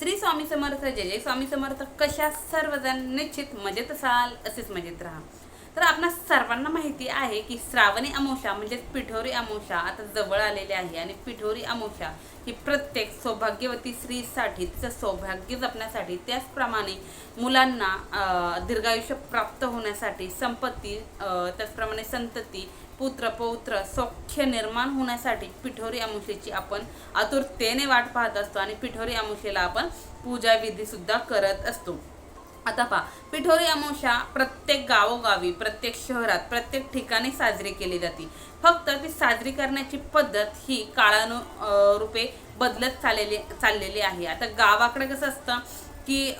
श्री स्वामी समर्थ जय जय स्वामी समर्थ. कशा सर्वजण निश्चित मजेत असाल असेच मजेत राहा. तर आपणा सर्वांना माहिती आहे की श्रावणी अमावस्या म्हणजेच पिठोरी अमावस्या आता जवळ आलेली आहे आणि पिठोरी अमावस्या ही प्रत्येक सौभाग्यवती स्त्रीसाठी तिचं सौभाग्य जपण्यासाठी त्याचप्रमाणे मुलांना दीर्घायुष्य प्राप्त होण्यासाठी संपत्ती त्याचप्रमाणे संतती पुत्र पौत्र सौख्य निर्माण होण्यासाठी पिठोरी अमुषेची आपण आतुरतेने वाट पाहत असतो आणि पिठोरी अमुषेला आपण पूजा विधी सुद्धा करत असतो. आता पहा पिठोरी अमावस्या प्रत्येक गावोगावी प्रत्येक शहरात प्रत्येक ठिकाणी साजरी केली जाते. फक्त ती साजरी करण्याची पद्धत ही काळानु रूपे बदलत चाललेली चाललेली आहे. आता गावाकडे कसं असतं की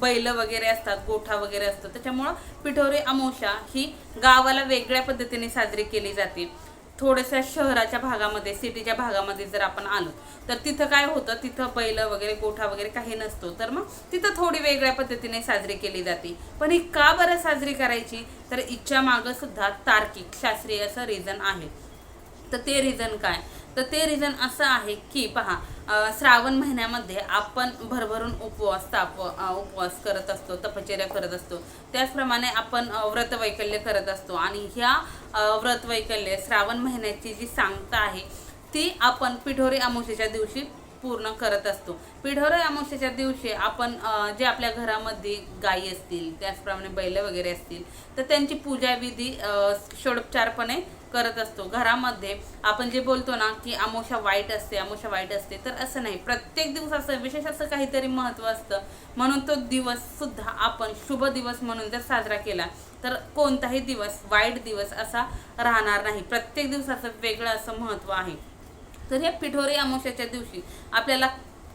बैल वगैरे असतात गोठा वगैरे असतो. त्याच्यामुळं पिठोरी अमावस्या ही गावाला वेगळ्या पद्धतीने साजरी केली जाते. थोड्याशा शहराच्या भागामध्ये सिटीच्या भागामध्ये जर आपण आलो तर तिथं काय होतं तिथं बैल वगैरे गोठा वगैरे काही नसतो. तर मग तिथं थोडी वेगळ्या पद्धतीने साजरी केली जाते. पण ही का बरं साजरी करायची? तर इच्छा मागं सुद्धा तार्किक शास्त्रीय असं रिझन आहे. तर ते रिझन काय? तर ते रिझन असं आहे की पहा श्रावण महिन्यामध्ये आपण भरभरून उपवास ताप उपवास करत असतो तपश्चर्या करत असतो. त्याचप्रमाणे आपण व्रतवैकल्य करत असतो. आणि ह्या व्रतवैकल्य श्रावण महिन्याची जी सांगता आहे ती आपण पिठोरी अमावस्येच्या दिवशी पूर्ण करत असतो. पिढोरे अमावस्येच्या दिवशी आपण जे आपल्या घरामध्ये गायी असतील त्याचप्रमाणे बैल वगैरे असतील तर त्यांची पूजाविधी षोडोपचारपणे करत असतो. घरामध्ये आपण जे बोलतो ना की अमोशा वाईट असते अमोशा वाईट असते तर असं नाही. प्रत्येक दिवसाचं विशेष असं काहीतरी महत्त्व असतं. म्हणून तो दिवस सुद्धा आपण शुभ दिवस म्हणून जर साजरा केला तर कोणताही दिवस वाईट दिवस असा राहणार नाही. प्रत्येक दिवसाचं वेगळं असं महत्त्व आहे. तर या पिठोरी अमोशाच्या दिवशी आपल्याला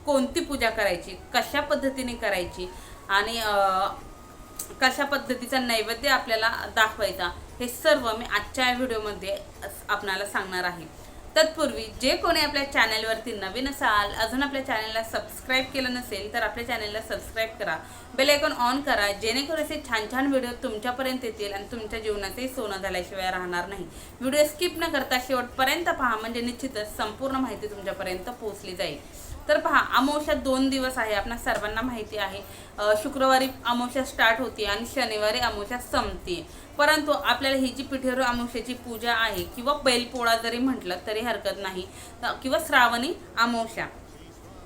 कोणती पूजा करायची? कशा पद्धतीने करायची? आणि कशा पद्धतीचा नैवेद्य आपल्याला दाखवायचा? हे सर्व मी आजच्या या व्हिडिओमध्ये आपणाला सांगणार आहे. तत्पूर्वी जे कोणी आपल्या चॅनलवरती नवीन असाल अजून आपल्या चॅनलला सबस्क्राईब केलं नसेल तर आपल्या चॅनलला सबस्क्राईब करा. बेल आयकॉन ऑन करा जेणेकरून असे छान छान व्हिडिओ तुमच्यापर्यंत येतील आणि तुमच्या जीवनातही सोनं झाल्याशिवाय राहणार नाही. व्हिडिओ स्किप न करता शेवटपर्यंत पहा म्हणजे निश्चितच संपूर्ण माहिती तुमच्यापर्यंत पोहोचली जाईल. तर पहा अमावश्या दोन दिवस आहे आपणा सर्वांना माहिती आहे. शुक्रवारी अमावश्या स्टार्ट होते आणि शनिवारी अमावश्या संपते. परंतु आपल्याला ही जी पिठेरो अमावश्याची पूजा आहे किंवा बैलपोळा जरी म्हटलं तरी हरकत नाही किंवा श्रावणी अमावश्या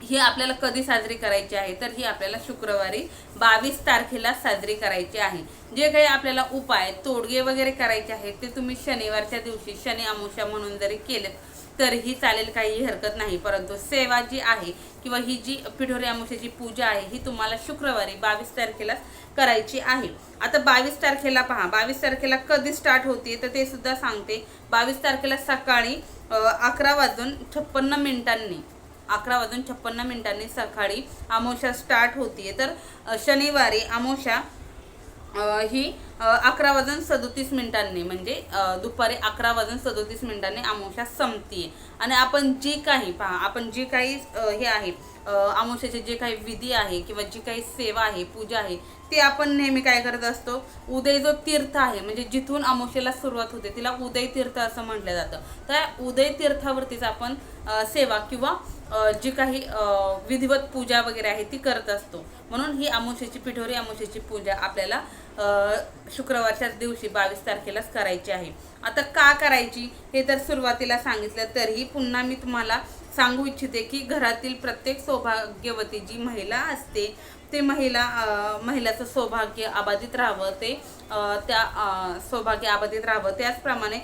ही आपल्याला कधी साजरी करायची आहे? तर ही आपल्याला शुक्रवारी बावीस तारखेला साजरी करायची आहे. जे काही आपल्याला उपाय तोडगे वगैरे करायचे आहेत ते तुम्ही शनिवारच्या दिवशी शनी अमुषा म्हणून जरी केलेत तरीही चालेल काही हरकत नाही. परंतु सेवा जी आहे किंवा ही जी पिढोरी अमुषाची पूजा आहे ही तुम्हाला शुक्रवारी बावीस तारखेला करायची आहे. आता बावीस तारखेला पहा. बावीस तारखेला कधी स्टार्ट होते तर ते सुद्धा सांगते. बावीस तारखेला सकाळी अकरा वाजून छप्पन्न मिनिटांनी. अकरा वाजून छप्पन्न मिनिटांनी सकाळी अमावस्या स्टार्ट होतीये. तर शनिवारी अमावस्या ही अकरा वाजून सदोतीस मिनिटांनी म्हणजे दुपारी अकरा वाजून सदोतीस मिनिटांनी अमावस्या संपतीये. आणि आपण जी काही पहा आपण जी काही हे आहे अ, अमावस्याचे जे काही विधी आहे किंवा जी काही सेवा आहे पूजा आहे ते आपण नेहमी काय करत असतो? उदय जो तीर्थ आहे म्हणजे जिथून अमावस्येला सुरुवात होते तिला उदय तीर्थ असं म्हटलं जातं. तर उदय तीर्थावरतीच आपण सेवा किंवा जी काही विधिवत पूजा वगैरे आहे ती करत असतो. म्हणून ही अमावस्येची पिठोरी अमावस्येची पूजा आपल्याला शुक्रवारच्याच दिवशी बावीस तारखेलाच करायची आहे. आता का करायची हे तर सुरुवातीला सांगितलं तरीही पुन्हा मी तुम्हाला सांगू इच्छिते की घरातील प्रत्येक सौभाग्यवती जी महिला असते ते महिला महिलाचं सौभाग्य अबाधित राहावं ते त्या सौभाग्य अबाधित राहावं. त्याचप्रमाणे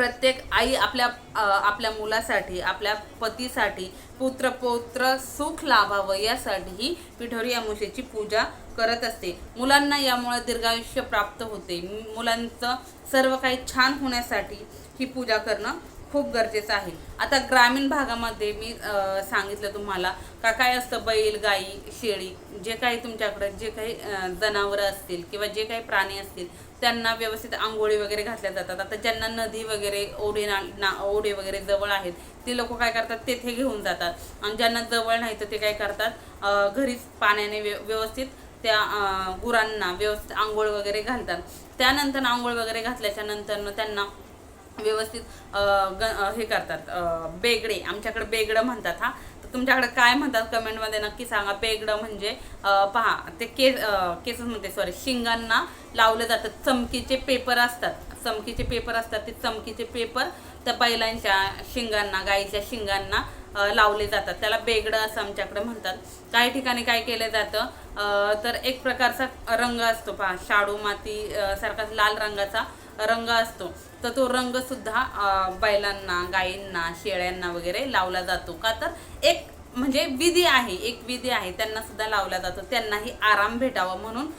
प्रत्येक आई आपल्या आपल्या मुलासाठी आपल्या पतीसाठी पुत्र पौत्र सुख लाभावं यासाठी ही पिठोरी अमुषेची पूजा करत असते. मुलांना यामुळे दीर्घायुष्य प्राप्त होते. मुलांचं सर्व काही छान होण्यासाठी ही पूजा करणं खूप गरजेचं आहे. आता ग्रामीण भागामध्ये मी सांगितलं तुम्हाला का काय असतं बैल गाई शेळी जे काही तुमच्याकडे जे काही जनावरं असतील किंवा जे काही प्राणी असतील त्यांना व्यवस्थित आंघोळी वगैरे घातल्या जातात. आता ज्यांना नदी वगैरे ओढे ना ना ओढे वगैरे जवळ आहेत ते लोक काय करतात? तेथे घेऊन जातात. आणि ज्यांना जवळ नाही तर ते काय करतात? घरीच पाण्याने व्य व्यवस्थित त्या गुरांना व्यवस्थित आंघोळ वगैरे घालतात. त्यानंतर आंघोळ वगैरे घातल्याच्या नंतर त्यांना व्यवस्थित ग हे करतात. बेगडे आमच्याकडे बेगडं म्हणतात हा. तर तुमच्याकडे काय म्हणतात कमेंटमध्ये नक्की सांगा. बेगडं म्हणजे पहा ते केस केसेस केसच म्हणते सॉरी शिंगांना लावलं जातं. चमकीचे पेपर असतात. चमकीचे पेपर असतात. ते चमकीचे पेपर त्या बैलांच्या शिंगांना गाईच्या शिंगांना लावले जातात. त्याला बेगडं असं आमच्याकडे म्हणतात. काही ठिकाणी काय केलं जातं तर एक प्रकारचा रंग असतो पहा. शाडू माती सारखा लाल रंगाचा रंग असतो. तर तो रंगसुद्धा बैलांना गायींना शेळ्यांना वगैरे लावला जातो. का तर एक म्हणजे विधी आहे एक विधी आहे. त्यांना सुद्धा लावला जातो. त्यांनाही आराम भेटावा म्हणून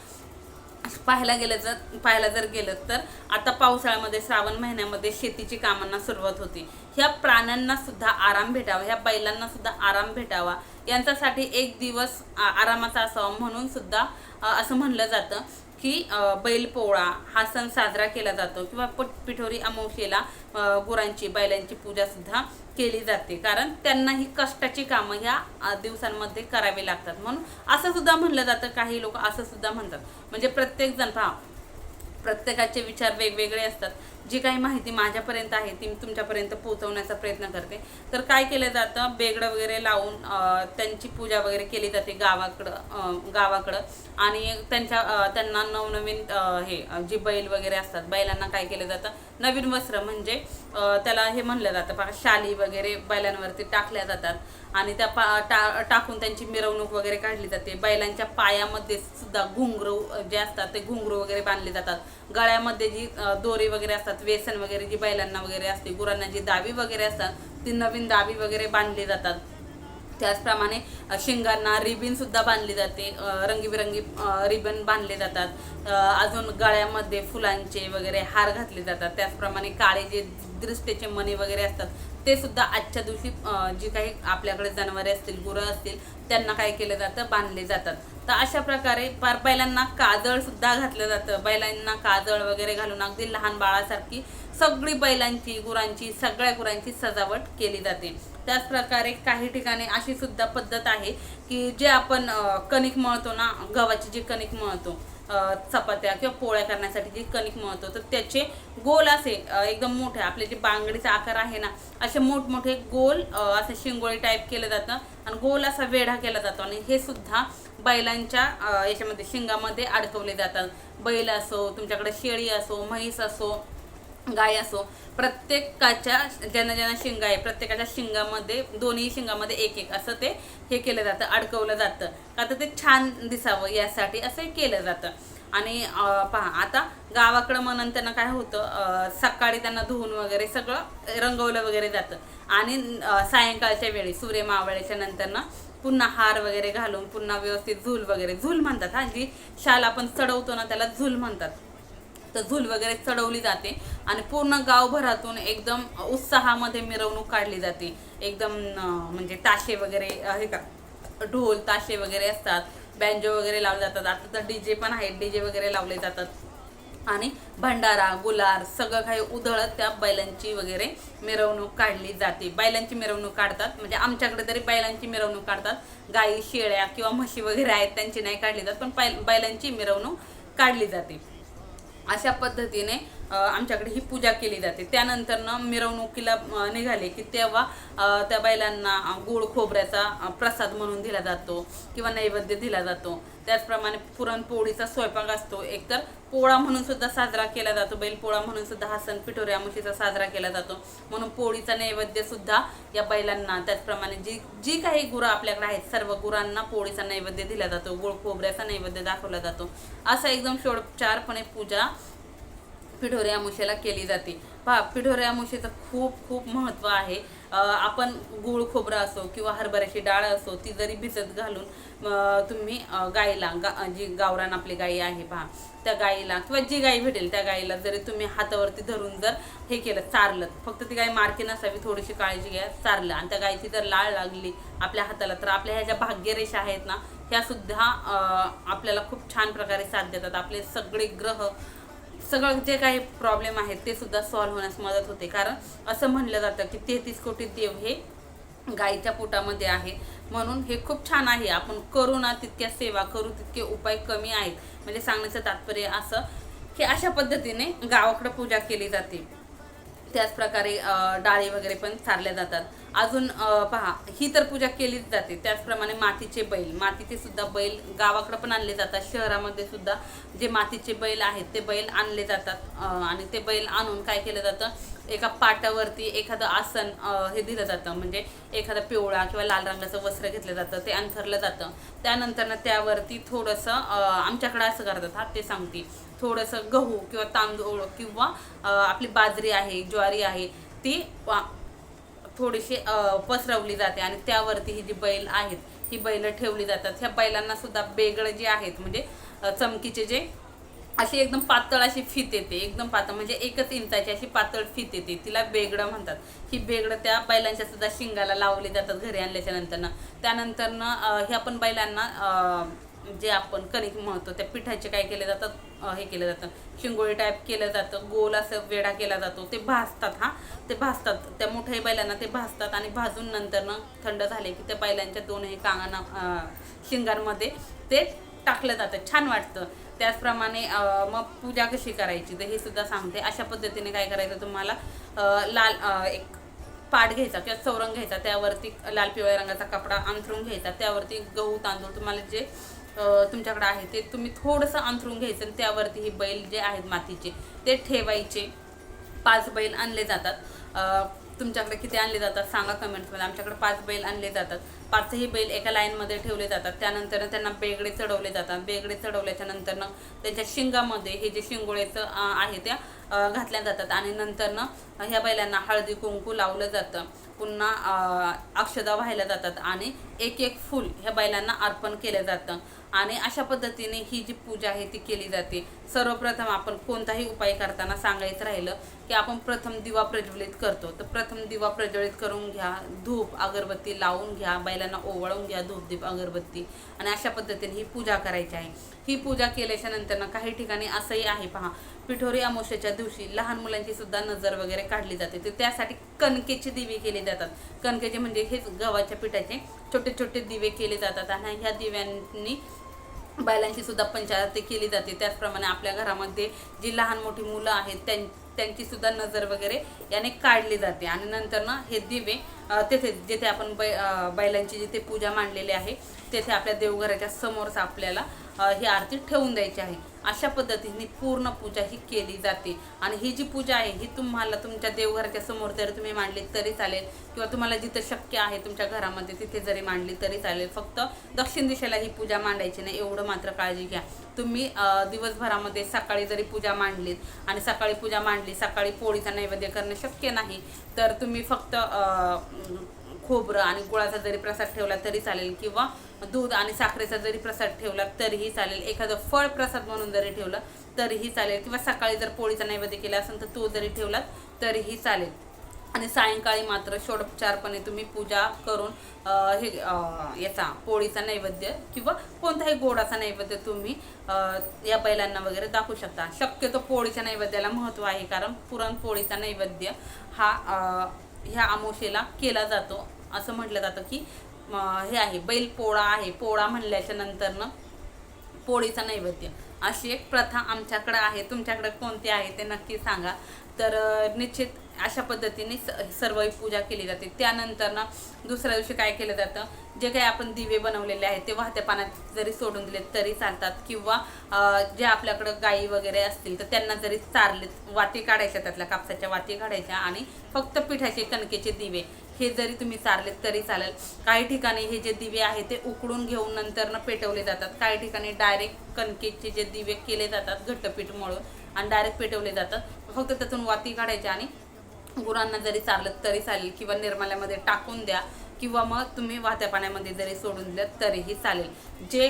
पाहायला गेलं जर पाहायला जर गेलं तर आता पावसाळ्यामध्ये श्रावण महिन्यामध्ये शेतीची कामांना सुरुवात होती. ह्या प्राण्यांना सुद्धा आराम भेटावा ह्या बैलांना सुद्धा आराम भेटावा. यांच्यासाठी एक दिवस आरामाचा असावा म्हणून सुद्धा असं म्हणलं जातं. की बैलपोळा हा सण साजरा केला जातो किंवा पट पिठोरी अमावशेला गुरांची बैलांची पूजासुद्धा केली जाते. कारण त्यांना ही कष्टाची कामं ह्या दिवसांमध्ये करावी लागतात. म्हणून असं सुद्धा म्हणलं जातं काही लोक असं सुद्धा म्हणतात. म्हणजे प्रत्येक जण पहा प्रत्येकाचे विचार वेगवेगळे असतात. जी काही माहिती माझ्यापर्यंत आहे ती मी तुमच्यापर्यंत पोहोचवण्याचा प्रयत्न करते. तर काय केलं जातं? बेगडं वगैरे लावून त्यांची पूजा वगैरे केली जाते गावाकडं गावाकडं. आणि त्यांच्या त्यांना नवनवीन हे जी बैल वगैरे असतात बैलांना काय केलं जातं? नवीन वस्त्र म्हणजे त्याला हे म्हणलं जातं शाली वगैरे बैलांवरती टाकल्या जातात. आणि त्या पा टा टाकून त्यांची मिरवणूक वगैरे काढली जाते. बैलांच्या पायामध्ये सुद्धा घुंगरू जे असतात ते घुंगरू वगैरे बांधले जातात. गळ्यामध्ये जी दोरी वगैरे असतात व्यसन वगैरे जी बैलांना वगैरे असते गुरांना जी दावी वगैरे असतात ती नवीन दावी वगैरे बांधली जातात. त्याचप्रमाणे शिंगांना रिबिन सुद्धा बांधली जाते रंगीबिरंगी रिबन बांधले जातात. अजून गळ्यामध्ये फुलांचे वगैरे हार घातले जातात. त्याचप्रमाणे काळे जे दृष्टीचे मणी वगैरे असतात ते सुद्धा आजच्या दिवशी जी काही आपल्याकडे जनावरे असतील गुरं असतील त्यांना काय केलं जातं? बांधले जातात. तर अशा प्रकारे पार बैलांना काजळ सुद्धा घातलं जातं. बैलांना काजळ वगैरे घालून अगदी लहान बाळासारखी सगळी बैलांची गुरांची सगळ्या गुरांची सजावट केली जाते. त्याचप्रकारे काही ठिकाणी अशी सुद्धा पद्धत आहे की जे आपण कणिक मळतो ना गव्हाची जी कणिक मळतो चपात्या किंवा पोळ्या करण्यासाठी जी कणिक मळतो तर त्याचे गोल असे एकदम मोठे आपले जे बांगडीचा आकार आहे ना असे मोठमोठे गोल असे शिंगोळी टाईप केलं जातं आणि गोल असा वेढा केला जातो आणि हे सुद्धा बैलांच्या याच्यामध्ये शिंगामध्ये अडकवले जातात. बैल असो तुमच्याकडे शेळी असो म्हैस असो गाय असो प्रत्येकाच्या ज्यांना ज्यांना शिंगा आहे प्रत्येकाच्या शिंगामध्ये दोन्ही शिंगामध्ये एक एक असं ते हे केलं जातं अडकवलं जातं. का तर ते छान दिसावं यासाठी असं केलं जातं. आणि पहा आता गावाकडं म्हणून त्यांना काय होतं सकाळी त्यांना धुवून वगैरे सगळं रंगवलं वगैरे जातं. आणि सायंकाळच्या वेळी सूर्य मावळ्याच्या नंतरनं पुन्हा हार वगैरे घालून पुन्हा व्यवस्थित झूल वगैरे झूल म्हणतात हा जी शाल आपण चढवतो ना त्याला झूल म्हणतात. तर झूल वगैरे चढवली जाते आणि पूर्ण गावभरातून एकदम उत्साहामध्ये मिरवणूक काढली जाते. एकदम म्हणजे ताशे वगैरे हे का ढोल ताशे वगैरे असतात बँजो वगैरे लावले जातात. आता तर डी जे पण आहेत डी जे वगैरे लावले जातात. आणि भंडारा गुलार सगळं काही उधळत त्या बैलांची वगैरे मिरवणूक काढली जाते. बैलांची मिरवणूक काढतात म्हणजे आमच्याकडे तरी बैलांची मिरवणूक काढतात. गाई शेळ्या किंवा म्हशी वगैरे आहेत त्यांची नाही काढली जात पण बैल- बैलांची मिरवणूक काढली जाते. अशा पद्धतीने आमच्याकडे ही पूजा केली जाते. त्यानंतर ना मिरवणुकीला निघाले की तेव्हा त्या बैलांना गोड खोबऱ्याचा प्रसाद म्हणून दिला जातो किंवा नैवेद्य दिला जातो. त्याचप्रमाणे पुरणपोळीचा स्वयंपाक असतो. एकतर पोळा म्हणून सुद्धा साजरा केला जातो. बैलपोळा म्हणून सुद्धा हा सण पिठोऱ्या मुशीचा साजरा केला जातो. म्हणून पोळीचा नैवेद्य सुद्धा या बैलांना त्याचप्रमाणे जी जी काही गुरं आपल्याकडे आहेत सर्व गुरांना पोळीचा नैवेद्य दिला जातो. गुळ खोबऱ्याचा नैवेद्य दाखवला जातो. असा एकदम षोडोपचारपणे पूजा पिठोऱ्या अमुष्याला केली जाते. पहा पिठोऱ्या मुशीचं खूप खूप महत्त्व आहे. आपण गुळ खोबरं असो किंवा हरभऱ्याची डाळ असो ती जरी भिजत घालून तुम्ही गाईला गा जी गावरान आपली गाई आहे पहा त्या गाईला किंवा जी गाई भेटेल त्या गाईला जरी तुम्ही हातावरती धरून जर हे केलं चारलं फक्त ती गाय मारकी नसावी थोडीशी काळजी घ्या चारलं. आणि त्या गायची जर लाळ लागली आपल्या हाताला तर आपल्या ह्या ज्या भाग्यरेषा आहेत ना ह्या सुद्धा आपल्याला खूप छान प्रकारे साथ देतात. आपले सगळे ग्रह सगळं जे काही प्रॉब्लेम आहेत ते सुद्धा सॉल्व्ह होण्यास मदत होते. कारण असं म्हणलं जातं की तेहतीस कोटी देव हे गाईच्या पोटामध्ये आहे म्हणून हे खूप छान आहे. आपण करू ना तितक्या सेवा करू तितके उपाय कमी आहेत. म्हणजे सांगण्याचं तात्पर्य असं की अशा पद्धतीने गावाकडं पूजा केली जाते. त्याच प्रकारे डाळी वगैरे पण सारल्या जातात. अजून पहा ही तर पूजा केलीच जाते. त्याचप्रमाणे मातीचे बैल. मातीचे सुद्धा बैल गावाकडं पण आणले जातात. शहरामध्ये सुद्धा जे मातीचे बैल आहेत ते बैल आणले जातात. आणि ते बैल आणून काय केलं जातं? एका पाटावरती एखादं आसन हे दिलं जातं. म्हणजे एखादा पिवळा किंवा लाल रंगाचं वस्त्र घेतलं जातं. ते अंथरलं जातं. त्यानंतर ना त्यावरती थोडंसं आमच्याकडे असं करतात. हा ते सांगते. थोडंसं गहू किंवा तांदूळ किंवा आपली बाजरी आहे ज्वारी आहे ती वा- थोडीशी पसरवली जाते आणि त्यावरती ही जी बैल आहेत ही बैल ठेवली जातात. ह्या बैलांना सुद्धा बेगड जे आहेत म्हणजे चमकीचे जे अशी एकदम पातळ अशी फीत येते. एकदम पातळ म्हणजे एकच इंचाची अशी पातळ फीत येते. तिला बेगडं म्हणतात. ही बेगडं त्या बैलांच्या सुद्धा शिंगाला लावली जातात घरी आणल्याच्या नंतरनं. त्यानंतरनं ह्या पण बैलांना जे आपण कणिक म्हणतो त्या पिठाचे काय केले जातात? हे केलं जातं शिंगोळी टाईप केलं जातं गोल असं वेढा केला जातो. ते भाजतात हा. ते भाजतात. त्या मोठ्या बैलांना ते भाजतात आणि भाजून नंतरनं थंड झाले की त्या बैलांच्या दोनही कांगांना शिंगांमध्ये ते टाकलं जातं. छान वाटतं. त्याचप्रमाणे मग पूजा कशी करायची? तर हे सुद्धा सांगते. अशा पद्धतीने काय करायचं तुम्हाला? लाल एक पाट घ्यायचा किंवा चौरंग घ्यायचा. त्यावरती लाल पिवळ्या रंगाचा कपडा अंथरून घ्यायचा. त्यावरती गहू तांदूळ तुम्हाला जे तुमच्याकडे आहे ते तुम्ही थोडंसं अंथरून घ्यायचं आणि त्यावरती हे बैल जे आहेत मातीचे ते ठेवायचे. पाच बैल आणले जातात. तुमच्याकडे किती आणले जातात सांगा कमेंट्समध्ये आमच्याकडे पाच बैल आणले जातात. पाचही बैल एका लाईनमध्ये ठेवले जातात. त्यानंतर त्यांना बेगडे चढवले जातात. बेगडे चढवल्याच्या नंतरनं त्यांच्या शिंगामध्ये हे जे शिंगोळेचं आहे त्या घातल्या जातात. आणि नंतरनं ह्या बैलांना हळदी कुंकू लावलं जातं. पुन्हा अक्षदा व्हायला जातात आणि एक एक फूल ह्या बैलांना अर्पण केलं जातं. आणि अशा पद्धतीने ही जी पूजा आहे ती केली जाते. सर्वप्रथम आपण कोणताही उपाय करताना सांगायचं राहिलं की आपण प्रथम दिवा प्रज्वलित करतो. तर प्रथम दिवा प्रज्वलित करून घ्या. धूप अगरबत्ती लावून घ्या. बैलांना ओवाळून घ्या धूपदीप अगरबत्ती. आणि अशा पद्धतीने ही पूजा करायची आहे. ही पूजा केल्याच्यानंतर काही ठिकाणी असंही आहे पहा. पिठोरी अमावस्येच्या दिवशी लहान मुलांची सुद्धा नजर वगैरे काढली जाते. तर त्यासाठी कणकेचे दिवे केले जातात. कणकेचे म्हणजे हेच गव्हाच्या पिठाचे छोटे छोटे दिवे केले जातात आणि ह्या दिव्यांनी बैलांची सुद्धा पंचायती केली जाते. त्याचप्रमाणे आपल्या घरामध्ये जी लहान मोठी मुलं आहेत त्यां त्यांची सुद्धा नजर वगैरे याने काढली जाते. आणि नंतर ना हे दिवे तेथे जेथे आपण बै बैलांची जिथे पूजा मांडलेली आहे तेथे आपल्या देवघराच्या समोरच आपल्याला ही आरती ठेवून द्यायची आहे. अशा पद्धतीने पूर्ण पूजा ही केली जाते. आणि ही जी पूजा आहे ही तुम्हाला तुमच्या देवघराच्या समोर जरी तुम्ही मांडली तरी चालेल. किंवा तुम्हाला जिथं शक्य आहे तुमच्या घरामध्ये तिथे जरी मांडली तरी चालेल. फक्त दक्षिण दिशेला ही पूजा मांडायची नाही एवढं मात्र काळजी घ्या. तुम्ही दिवसभरामध्ये सकाळी जरी पूजा मांडलीत आणि सकाळी पूजा मांडली सकाळी पोळीचा नैवेद्य करणं शक्य नाही तर तुम्ही फक्त खोबरं आणि गुळाचा जरी प्रसाद ठेवला तरी चालेल किंवा दूध आणि साखरेचा जरी प्रसाद ठेवला तरीही चालेल. एखादं फळ प्रसाद म्हणून जरी ठेवलं तरीही चालेल. किंवा सकाळी जर पोळीचा नैवेद्य केला असेल तर तो जरी ठेवला तरीही चालेल. आणि सायंकाळी मात्र षोडोपचारपणे तुम्ही पूजा करून हे याचा पोळीचा नैवेद्य किंवा कोणताही गोडाचा नैवेद्य तुम्ही या बैलांना वगैरे दाखवू शकता. शक्यतो पोळीच्या नैवेद्याला महत्त्व आहे कारण पुरणपोळीचा नैवेद्य हा ह्या आमोशेला केला जातो. असं म्हटलं जातं की हे आहे बैल पोळा आहे. पोळा म्हणल्याच्या नंतरनं पोळीचा नैवेद्य. अशी एक प्रथा आमच्याकडं आहे. तुमच्याकडं कोणती आहे ते नक्की सांगा. तर निश्चित अशा पद्धतीने स- सर्व पूजा केली जाते. त्यानंतर ना दुसऱ्या दिवशी काय केलं जातं? जे काही आपण दिवे बनवलेले आहेत ते वाहत्या पाण्यात जरी सोडून दिले तरी चालतात. किंवा जे आपल्याकडं गायी वगैरे असतील तर त्यांना जरी चारलेत वाती काढायच्या त्यातल्या कापसाच्या वाती काढायच्या आणि फक्त पिठाचे कणकेचे दिवे हे जरी तुम्ही चारलेत तरी चालेल. काही ठिकाणी हे जे दिवे आहेत ते उकडून घेऊन नंतरनं पेटवले जातात. काही ठिकाणी डायरेक्ट कणकेचे जे दिवे केले जातात घट्टपीठ मळून आणि डायरेक्ट पेटवले जातात. फक्त त्यातून वाती काढायच्या आणि गुरांना जरी चाललं तरी चालेल. किंवा निर्माल्यामध्ये टाकून द्या. किंवा मग तुम्ही वाहत्या पाण्यामध्ये जरी सोडून दिलं तरीही चालेल. जे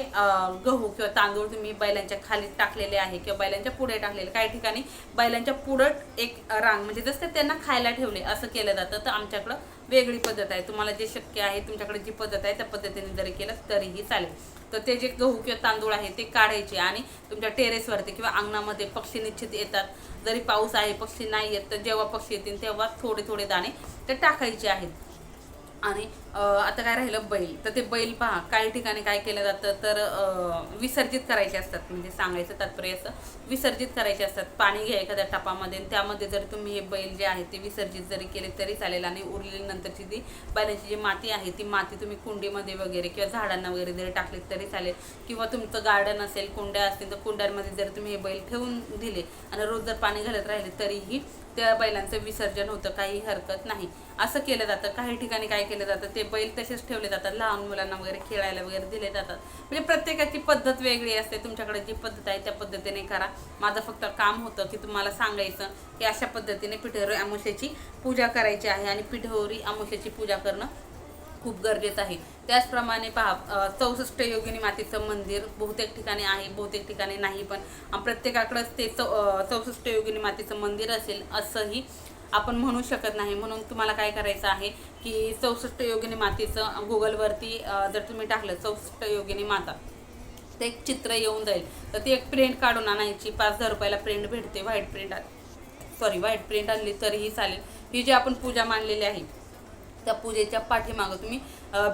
गहू किंवा तांदूळ तुम्ही बैलांच्या खाली टाकलेले आहे किंवा बैलांच्या पुढे टाकलेले काही ठिकाणी बैलांच्या पुढं एक रांग म्हणजे जसं त्यांना खायला ठेवले असं केलं जातं. तर आमच्याकडं वेगळी पद्धत आहे. तुम्हाला जे शक्य आहे तुमच्याकडे जी पद्धत आहे त्या पद्धतीने जरी केलं तरीही चालेल. तर ते जे गहू किंवा तांदूळ आहे ते काढायचे आणि तुमच्या टेरेसवरती किंवा अंगणामध्ये पक्षी निश्चित येतात. जरी पाऊस आहे पक्षी नाही येत तर जेव्हा पक्षी येतील तेव्हा थोडे थोडे दाणे ते टाकायचे आहेत. आणि आता काय राहिलं बैल. तर ते बैल पहा काही ठिकाणी काय केलं जातं तर विसर्जित करायचे असतात. म्हणजे सांगायचं तात्पर्य असं विसर्जित करायचे असतात. पाणी घ्या एखाद्या टपामध्ये आणि त्यामध्ये जर तुम्ही हे बैल जे आहे ते विसर्जित जरी केले तरी चालेल. आणि उरलेली नंतरची ती बैलांची जी माती आहे ती माती तुम्ही कुंडीमध्ये वगैरे किंवा झाडांना वगैरे जरी टाकली तरी चालेल. किंवा तुमचं गार्डन असेल कुंड्या असतील तर कुंड्यांमध्ये जर तुम्ही हे बैल ठेवून दिले आणि रोज जर पाणी घालत राहिले तरीही त्या बैलांचं विसर्जन होतं काही हरकत नाही. असं केलं जातं. काही ठिकाणी काय केलं जातं ते बैल तसेच ठेवले जातात. लहान मुलांना वगैरे खेळायला वगैरे दिले जातात. म्हणजे प्रत्येकाची पद्धत वेगळी असते. तुमच्याकडे जी पद्धत आहे त्या पद्धतीने करा. माझं फक्त काम होतं की तुम्हाला सांगायचं की अशा पद्धतीने पिठोरी अमावस्येची पूजा करायची आहे आणि पिठोरी अमावस्येची पूजा करणं खूप गरजेचं आहे. त्याचप्रमाणे पहा चौसष्ट योगिनी मातेचं मंदिर बहुतेक ठिकाणी आहे बहुतेक ठिकाणी नाही पण प्रत्येकाकडंच ते चौ चौसष्ट योगिनी मातेचं मंदिर असेल असंही आपण म्हणू शकत नाही. म्हणून तुम्हाला काय करायचं आहे की चौसष्ट योगिनी मातेचं गुगलवरती जर तुम्ही टाकलं चौसष्ट योगिनी माता ते एक चित्र येऊन जाईल. तर ती एक प्रिंट काढून आणायची. पाच हजार रुपयाला प्रिंट भेटते white print sorry white print आणली तरीही चालेल. ही जी आपण पूजा मांडलेली आहे त्या पूजेच्या पाठीमागं तुम्ही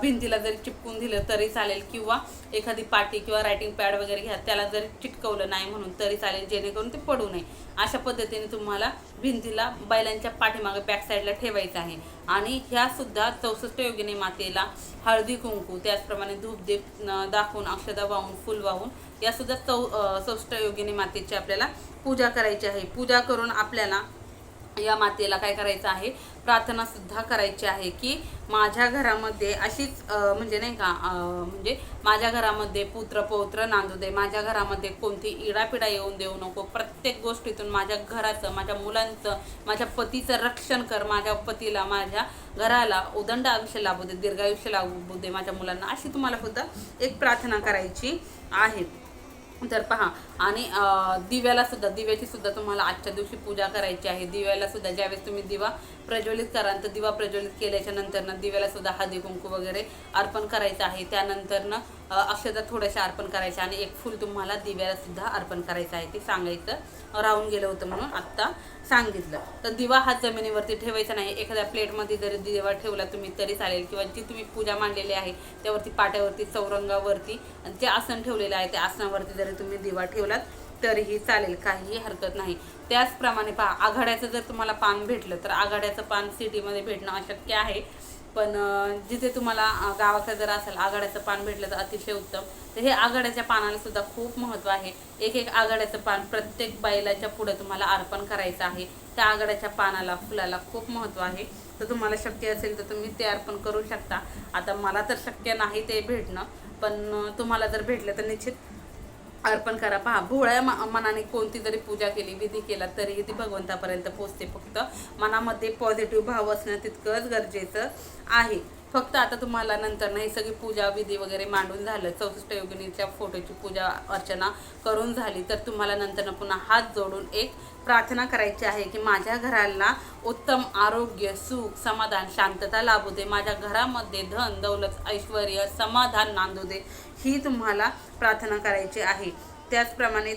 भिंतीला जरी चिपकून दिलं तरी चालेल किंवा एखादी पाटी किंवा रायटिंग पॅड वगैरे घ्या त्याला जरी चिटकवलं नाही म्हणून तरी चालेल जेणेकरून ते पडू नये. अशा पद्धतीने तुम्हाला भिंतीला बैलांच्या पाठीमागं बॅक साईडला ठेवायचं आहे. आणि ह्यासुद्धा चौसष्ट योगिनी मातेला हळदी कुंकू त्याचप्रमाणे धूपदीप दाखवून अक्षदा वाहून फुल वाहून यासुद्धा चौ चौसष्ट योगिनी मातेची आपल्याला पूजा करायची आहे. पूजा करून आपल्याला या मातेला काय करायचं आहे? प्रार्थनासुद्धा करायची आहे की माझ्या घरामध्ये अशीच म्हणजे नाही का म्हणजे माझ्या घरामध्ये पुत्र पौत्र नांदू दे माझ्या घरामध्ये कोणती इडापिडा येऊन देऊ नको प्रत्येक गोष्टीतून माझ्या घराचं माझ्या मुलांचं माझ्या पतीचं रक्षण कर माझ्या पतीला माझ्या घराला उदंड आयुष्य लाभू दे दीर्घायुष्य लाभू दे माझ्या मुलांना अशी तुम्हाला सुद्धा एक प्रार्थना करायची आहे. तर पहा आणि अं, दिव्याला सुद्धा दिव्याची सुद्धा तुम्हाला आजच्या दिवशी पूजा करायची आहे. दिव्याला सुद्धा ज्यावेळेस तुम्ही दिवा प्रज्वलित कराल तर दिवा प्रज्वलित केल्याच्या नंतरनं दिव्याला सुद्धा हळदी कुंकू वगैरे अर्पण करायचं आहे. त्यानंतरनं अक्षता थोड्याशा अर्पण करायच्या आणि एक फूल तुम्हाला दिव्याला सुद्धा अर्पण करायचं आहे. ते सांगायचं राहून गेलं होतं म्हणून आत्ता सांगितलं. तर दिवा हा जमिनीवरती ठेवायचा नाही. एखाद्या प्लेटमध्ये जरी दिवा ठेवला तुम्ही तरी चालेल किंवा जी तुम्ही पूजा मांडलेली आहे त्यावरती पाट्यावरती चौरंगावरती आणि जे आसन ठेवलेलं आहे त्या आसनावरती जरी तुम्ही दिवा ठेवलात तरीही चालेल काहीही हरकत नाही. त्याचप्रमाणे पहा आघाड्याचं जर तुम्हाला पान भेटलं तर आघाड्याचं पान सिटीमध्ये भेटणं अशक्य आहे. पण जिथे तुम्हाला गावाचं गावाकडे जर असेल आघाड्याचं पान भेटलं तर अतिशय उत्तम. तर हे आघाड्याच्या पानाला सुद्धा खूप महत्त्व आहे. एक एक आघाड्याचं पान प्रत्येक बैलाच्या पुढे तुम्हाला अर्पण करायचं आहे. त्या आघाड्याच्या पानाला फुलाला खूप महत्त्व आहे. तर तुम्हाला शक्य असेल तर तुम्ही ते अर्पण करू शकता. आता मला तर शक्य नाही ते भेटणं. पण तुम्हाला जर भेटलं तर निश्चित अर्पण करा. पहा भोळ्या मनाने कोणती जरी पूजा केली विधी केला तरीही ती भगवंतापर्यंत पोचते फक्त मनामध्ये पॉझिटिव्ह भाव असणं तितकंच गरजेचं आहे. फक्त आता तुम्हाला नंतर ही सगळी पूजा विधी वगैरे मांडून झालं. चौसष्ट योगिनीच्या फोटोची पूजा अर्चना करून झाली. तर तुम्हाला नंतर पुन्हा हात जोडून एक प्रार्थना करायची आहे की माझ्या घराला उत्तम आरोग्य सुख समाधान शांतता लाभू दे. माझ्या घरामध्ये धन दौलत ऐश्वर समाधान नांदू दे. ही तुम्हाला प्रार्थना करायची आहे. त्याचप्रमाणे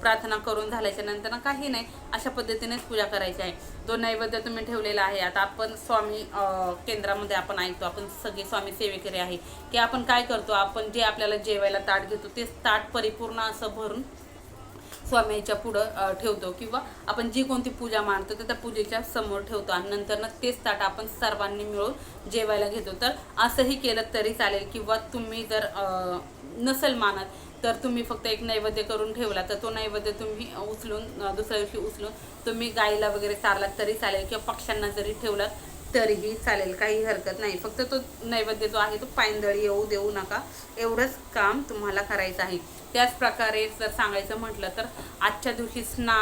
प्रार्थना करून झाल्याच्यानंतर ना काही नाही अशा पद्धतीनेच पूजा करायची आहे. तो नैवेद्य तुम्ही ठेवलेला आहे आता आपण स्वामी केंद्रामध्ये आपण ऐकतो आपण सगळे स्वामी सेवेकरी आहे. की आपण काय करतो आपण जे आपल्याला जेवायला ताट घेतो तेच ताट परिपूर्ण असं भरून स्वामीच्या पुढं ठेवतो. किंवा आपण जी कोणती पूजा मांडतो तर त्या पूजेच्या समोर ठेवतो. आणि नंतर तेच ताट आपण सर्वांनी मिळून जेवायला घेतो. तर असंही केलं तरी चालेल. किंवा तुम्ही जर नसेल मानत तर तुम्ही फक्त एक नैवेद्य करून ठेवला तर तो नैवेद्य तुम्ही उचलून दुसऱ्या दिवशी उचलून तुम्ही गाईला वगैरे चारलात तरी चालेल किंवा पक्ष्यांना जरी ठेवलात तरीही चालेल काही हरकत नाही. फक्त तो नैवेद्य जो आहे तो पायंदळी येऊ देऊ नका. एवढंच काम तुम्हाला करायचं आहे. त्याच प्रकारे जर सांगायचं म्हटलं तर आजच्या दिवशी स्ना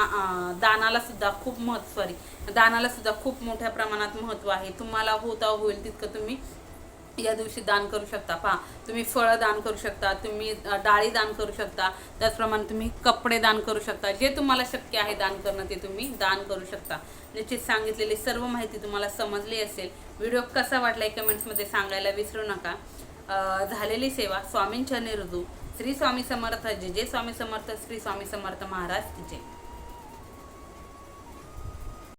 दानाला सुद्धा खूप महत्त्व सॉरी दानाला सुद्धा खूप मोठ्या प्रमाणात महत्त्व आहे. तुम्हाला होता होईल तितकं तुम्ही या दिवशी दान करू शकता. पहा तुम्ही फळं दान करू शकता तुम्ही डाळी दान करू शकता त्याचप्रमाणे तुम्ही कपडे दान करू शकता. जे तुम्हाला शक्य आहे दान करणं ते तुम्ही दान करू शकता. निश्चित सांगितलेली सर्व माहिती तुम्हाला समजली असेल. व्हिडिओ कसा वाटला कमेंट्समध्ये सांगायला विसरू नका. झालेली सेवा स्वामींच्या निरुजू श्री स्वामी समर्थ जे जे स्वामी समर्थ श्री स्वामी समर्थ महाराज की जय.